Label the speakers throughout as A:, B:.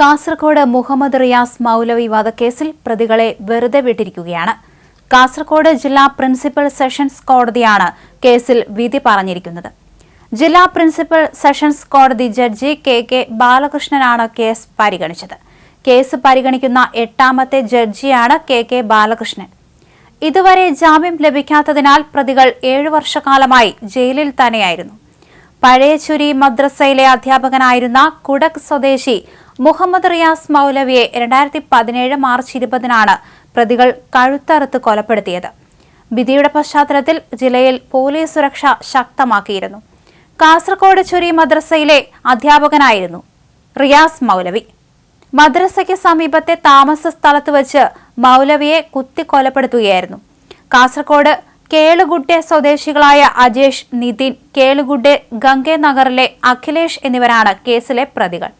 A: കാസർഗോഡ് മുഹമ്മദ് റിയാസ് മൗലവി വധക്കേസിൽ പ്രതികളെ വെറുതെ വിട്ടിരിക്കുകയാണ്. കാസർഗോഡ് ജില്ലാ പ്രിൻസിപ്പൽ സെഷൻസ് കോടതിയാണ് കേസിൽ വിധി പറഞ്ഞിരിക്കുന്നത്. ജില്ലാ പ്രിൻസിപ്പൽ സെഷൻസ് കോടതി ജഡ്ജി കെ കെ ബാലകൃഷ്ണനാണ് കേസ് പരിഗണിച്ചത്. കേസ് പരിഗണിക്കുന്ന എട്ടാമത്തെ ജഡ്ജിയാണ് കെ കെ ബാലകൃഷ്ണൻ. ഇതുവരെ ജാമ്യം ലഭിക്കാത്തതിനാൽ പ്രതികൾ ഏഴു വർഷക്കാലമായി ജയിലിൽ തന്നെയായിരുന്നു. പഴയചുരി മദ്രസയിലെ അധ്യാപകനായിരുന്ന കുടക് സ്വദേശി മുഹമ്മദ് റിയാസ് മൗലവിയെ രണ്ടായിരത്തി പതിനേഴ് മാർച്ച് ഇരുപതിനാണ് പ്രതികൾ കഴുത്തറുത്ത് കൊലപ്പെടുത്തിയത്. വിധിയുടെ പശ്ചാത്തലത്തിൽ ജില്ലയിൽ പോലീസ് സുരക്ഷ ശക്തമാക്കിയിരുന്നു. കാസർഗോഡ് ചുരി മദ്രസയിലെ അധ്യാപകനായിരുന്നു റിയാസ് മൗലവി. മദ്രസയ്ക്ക് സമീപത്തെ താമസ സ്ഥലത്ത് വെച്ച് മൗലവിയെ കുത്തി കൊലപ്പെടുത്തുകയായിരുന്നു കാസർഗോഡ് കേളുകുട്ടെ സ്വദേശികളായ അജേഷ് നിതിൻ കേളുകുട്ടെ ഗംഗേനഗറിലെ അഖിലേഷ് എന്നിവരാണ് കേസിലെ പ്രതികൾ.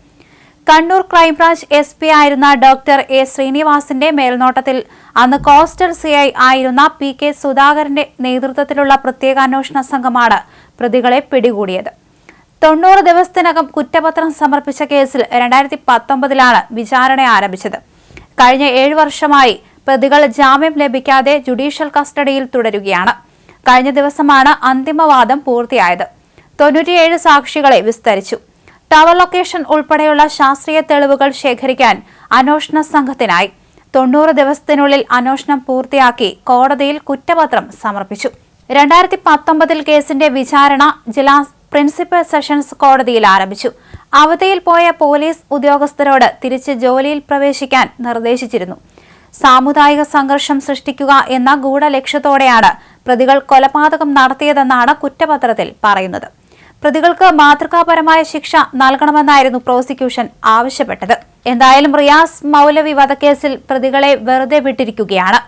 A: Kannur crime branch S P ആയിരുന്ന ഡോക്ടർ എ ശ്രീനിവാസിന്റെ മേൽനോട്ടത്തിൽ അന്ന് കോസ്റ്റൽ ഐ ആയിരുന്ന പി കെ സുധാകരന്റെ നേതൃത്വത്തിലുള്ള പ്രത്യേക അന്വേഷണ സംഘമാണ് പ്രതികളെ പിടികൂടിയത്. തൊണ്ണൂറ് ദിവസത്തിനകം കുറ്റപത്രം സമർപ്പിച്ച കേസിൽ രണ്ടായിരത്തി പത്തൊമ്പതിലാണ് വിചാരണ ആരംഭിച്ചത്. കഴിഞ്ഞ ഏഴു വർഷമായി പ്രതികൾ ജാമ്യം ലഭിക്കാതെ ജുഡീഷ്യൽ കസ്റ്റഡിയിൽ തുടരുകയാണ്. കഴിഞ്ഞ ദിവസമാണ് അന്തിമവാദം പൂർത്തിയായത്. തൊണ്ണൂറ്റിയേഴ് സാക്ഷികളെ വിസ്തരിച്ചു. ടവർ ലൊക്കേഷൻ ഉൾപ്പെടെയുള്ള ശാസ്ത്രീയ തെളിവുകൾ ശേഖരിക്കാൻ അന്വേഷണ സംഘത്തിനായി തൊണ്ണൂറ് ദിവസത്തിനുള്ളിൽ അന്വേഷണം പൂർത്തിയാക്കി കോടതിയിൽ കുറ്റപത്രം സമർപ്പിച്ചു. രണ്ടായിരത്തി പത്തൊമ്പതിൽ കേസിന്റെ വിചാരണ ജില്ലാ പ്രിൻസിപ്പൽ സെഷൻസ് കോടതിയിൽ ആരംഭിച്ചു. അവധിയിൽ പോയ പോലീസ് ഉദ്യോഗസ്ഥരോട് തിരിച്ച് ജോലിയിൽ പ്രവേശിക്കാൻ നിർദ്ദേശിച്ചിരുന്നു. സാമുദായിക സംഘർഷം സൃഷ്ടിക്കുക എന്ന ഗൂഢലക്ഷ്യത്തോടെയാണ് പ്രതികൾ കൊലപാതകം നടത്തിയതെന്നാണ് കുറ്റപത്രത്തിൽ പറയുന്നത്. പ്രതികൾക്ക് മാതൃകാപരമായ ശിക്ഷ നൽകണമെന്നായിരുന്നു പ്രോസിക്യൂഷൻ ആവശ്യപ്പെട്ടത്. എന്തായാലും റിയാസ് മൗലവി വധക്കേസിൽ പ്രതികളെ വെറുതെ വിട്ടിരിക്കുകയാണ്.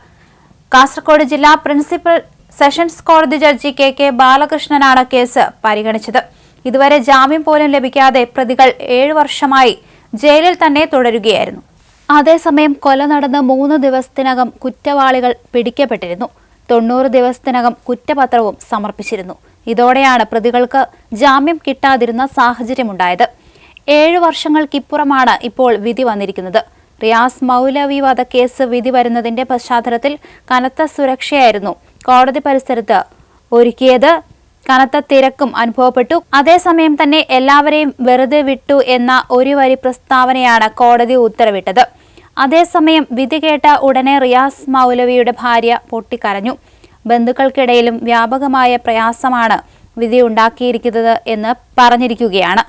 A: കാസർഗോഡ് ജില്ലാ പ്രിൻസിപ്പൽ സെഷൻസ് കോടതി ജഡ്ജി കെ കെ ബാലകൃഷ്ണനാണ് കേസ് പരിഗണിച്ചത്. ഇതുവരെ ജാമ്യം പോലും ലഭിക്കാതെ പ്രതികൾ ഏഴു വർഷമായി ജയിലിൽ തന്നെ തുടരുകയായിരുന്നു. അതേസമയം കൊല നടന്ന് മൂന്ന് ദിവസത്തിനകം കുറ്റവാളികൾ പിടിക്കപ്പെട്ടിരുന്നു. തൊണ്ണൂറ് ദിവസത്തിനകം കുറ്റപത്രവും സമർപ്പിച്ചിരുന്നു. ഇതോടെയാണ് പ്രതികൾക്ക് ജാമ്യം കിട്ടാതിരുന്ന സാഹചര്യമുണ്ടായത്. ഏഴു വർഷങ്ങൾക്കിപ്പുറമാണ് ഇപ്പോൾ വിധി വന്നിരിക്കുന്നത്. റിയാസ് മൗലവി വധക്കേസ് വിധി വരുന്നതിന്റെ പശ്ചാത്തലത്തിൽ കനത്ത സുരക്ഷയായിരുന്നു കോടതി പരിസരത്ത് ഒരുക്കിയത്. കനത്ത തിരക്കും അനുഭവപ്പെട്ടു. അതേസമയം തന്നെ എല്ലാവരെയും വെറുതെ വിട്ടു എന്ന ഒരു വരി പ്രസ്താവനയാണ് കോടതി ഉത്തരവിട്ടത്. അതേസമയം വിധി കേട്ട ഉടനെ റിയാസ് മൗലവിയുടെ ഭാര്യ പൊട്ടിക്കരഞ്ഞു. ബന്ധുക്കൾക്കിടയിലും വ്യാപകമായ പ്രയാസമാണ് വിധി ഉണ്ടാക്കിയിരിക്കുന്നത് എന്ന് പറഞ്ഞിരിക്കുകയാണ്.